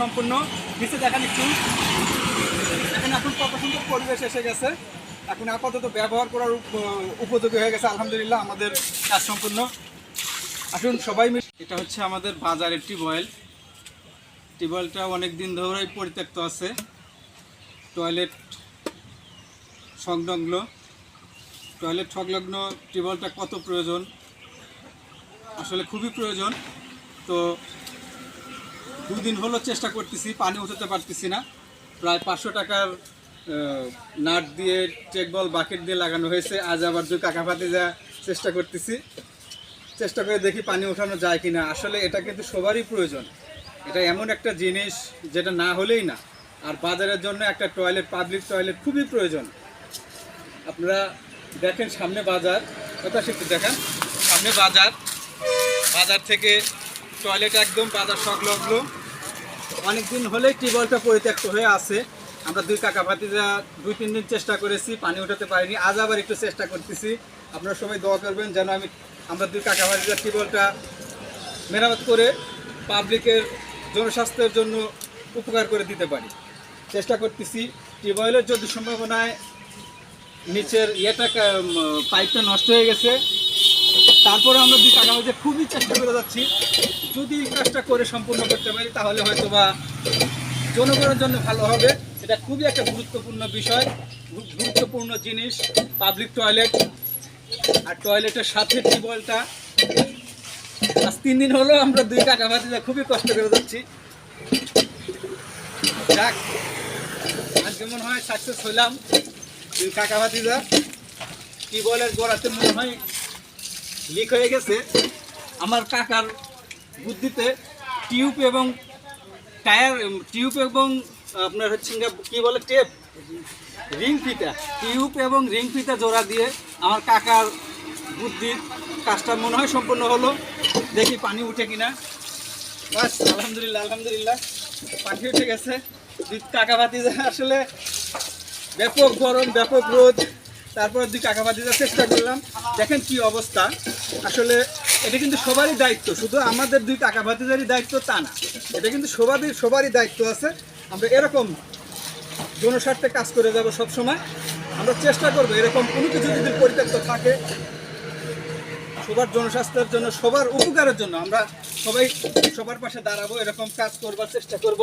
সম্পূর্ণ। নিচে দেখেন একটু। এখানে এখন কত সুন্দর পরিবেশ এসে গেছে। এখন আপাতত ব্যবহার করার উপযোগী হয়ে গেছে। আলহামদুলিল্লাহ আমাদের কাজ সম্পূর্ণ। আসুন সবাই মিলে এটা হচ্ছে আমাদের বাজারের টিউবওয়েল। টিউবওয়েলটা অনেক দিন ধরেই পরিত্যক্ত আছে। টয়লেট সংলগ্ন। টয়লেট সংলগ্ন টিউবওয়েলটা কত প্রয়োজন? আসলে খুবই প্রয়োজন। তো দুদিন হলো চেষ্টা করতেছি, পানি উঠাতে পারতেছি না। প্রায় পাঁচশো টাকার নাট দিয়ে চেক বল বাকেট দিয়ে লাগানো হয়েছে। আজ আবার দুই কাকা যা চেষ্টা করতেছি। চেষ্টা করে দেখি পানি ওঠানো যায় কিনা। আসলে এটা কিন্তু সবারই প্রয়োজন। এটা এমন একটা জিনিস যেটা না হলেই না। আর বাজারের জন্য একটা টয়লেট পাবলিক টয়লেট খুবই প্রয়োজন। আপনারা দেখেন সামনে বাজার। কথা একটু দেখেন। সামনে বাজার। বাজার থেকে টয়লেট একদম বাজার সংলগ্ন। অনেকদিন হলেই টিউবওয়েলটা পরিত্যক্ত হয়ে আছে। আমরা দুই কাকা ভাতিজা দুই, তিন দিন চেষ্টা করেছি, পানি উঠাতে পারিনি। আজ আবার একটু চেষ্টা করতেছি। আপনারা সবাই দোয়া করবেন যেন আমি, আমরা দুই কাকা ভাতিজা টিউবওয়েলটা মেরামত করে পাবলিকের জনস্বাস্থ্যের জন্য উপকার করে দিতে পারি। চেষ্টা করতেছি। টিউবওয়েলের যদি সম্ভাবনায় নিচের ইয়েটা পাইপটা নষ্ট হয়ে গেছে, তারপরে আমরা দুই টাকা হচ্ছে খুবই চেষ্টা করে যাচ্ছি। যদি এই কাজটা করে সম্পূর্ণ করতে পারি, তাহলে হয়তো বা জনগণের জন্য ভালো হবে। এটা খুবই একটা গুরুত্বপূর্ণ বিষয়, গুরুত্বপূর্ণ জিনিস পাবলিক টয়লেট আর টয়লেটের সাথে টিউবওয়েলটা। আজ তিন দিন হলো আমরা দুই টাকা ভাতিজা খুবই কষ্ট করে যাচ্ছি। যাক আজকে মনে হয় সাকসেস হইলাম। দুই কাকা ভাতিজা, টিউবওয়েলের গোড়াতে মনে হয় লিক হয়ে গেছে। আমার কাকার বুদ্ধিতে টিউব এবং টায়ার টিউব এবং আপনার হচ্ছে কি বলে টেপ, রিং ফিতা, টিউব এবং রিং ফিতা জোড়া দিয়ে আমার কাকার বুদ্ধির কাজটা মনে হয় সম্পূর্ণ হলো। দেখি পানি উঠে কিনা। বাস, আলহামদুলিল্লাহ আলহামদুলিল্লাহ। পানি উঠে গেছে। দুই কাকা ভাতি আসলে ব্যাপক গরম, ব্যাপক রোদ। তারপর দুই কাকা ভাতিজার চেষ্টা করলাম। দেখেন কি অবস্থা। আসলে এটা কিন্তু সবারই দায়িত্ব, শুধু আমাদের দুই কাকা ভাতিজারই দায়িত্ব তা না। এটা কিন্তু সবারই সবারই দায়িত্ব আছে। আমরা এরকম জনস্বার্থে কাজ করে যাব সব সময় আমরা চেষ্টা করব এরকম কোনো কিছু যদি পরিত্যক্ত থাকে, সবার জনস্বাস্থ্যের জন্য, সবার উপকারের জন্য আমরা সবাই সবার পাশে দাঁড়াবো, এরকম কাজ করবার চেষ্টা করব।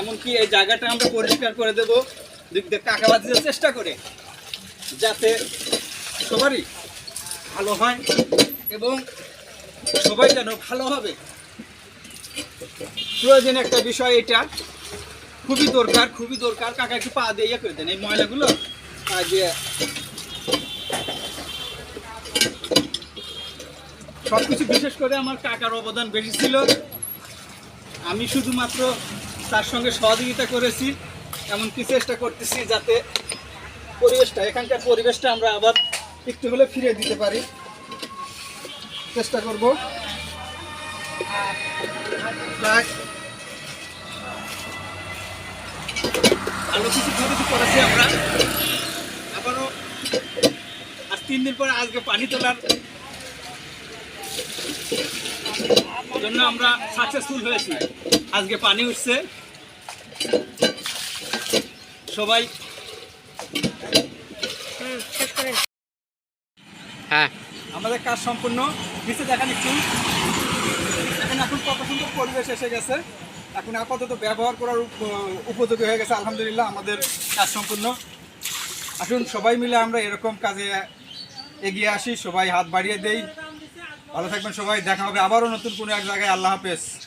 এমনকি এই জায়গাটা আমরা পরিষ্কার করে দেবো, দিক দিয়ে কাকাবাজির চেষ্টা করে, যাতে সবারই ভালো হয় এবং সবাই যেন ভালো হবে। প্রয়োজন একটা বিষয় এটা। খুবই দরকার খুবই দরকার। কাকা একটু পা দিয়ে ইয়ে করে দেন এই ময়লাগুলো। পা দিয়ে। সব কিছু বিশেষ করে আমার কাকার অবদান বেশি ছিল। আমি শুধুমাত্র তার সঙ্গে সহযোগিতা করেছি, এমনকি চেষ্টা করতেছি যাতে পরিবেশটা, এখানকার পরিবেশটা আমরা আবার একটু হলে ফিরে দিতে পারি। চেষ্টা করব। কিছু করেছি আমরা। আজ তিন দিন পরে আজকে পানি তোলার জন্য আমরা হয়েছি। আজকে পানি উঠছে। সবাই হ্যাঁ। আমাদের কাজ সম্পূর্ণ। নিচে দেখেন একটু। এখন এখন কত সুন্দর পরিবেশ এসে গেছে। এখন আপাতত ব্যবহার করার উপ- উপযোগী হয়ে গেছে। আলহামদুলিল্লাহ আমাদের কাজ সম্পূর্ণ। আসুন সবাই মিলে আমরা এরকম কাজে এগিয়ে আসি। সবাই হাত বাড়িয়ে দেই। ভালো থাকবেন সবাই। দেখা হবে আবারও নতুন কোনো এক জায়গায়। আল্লাহ হাফেজ।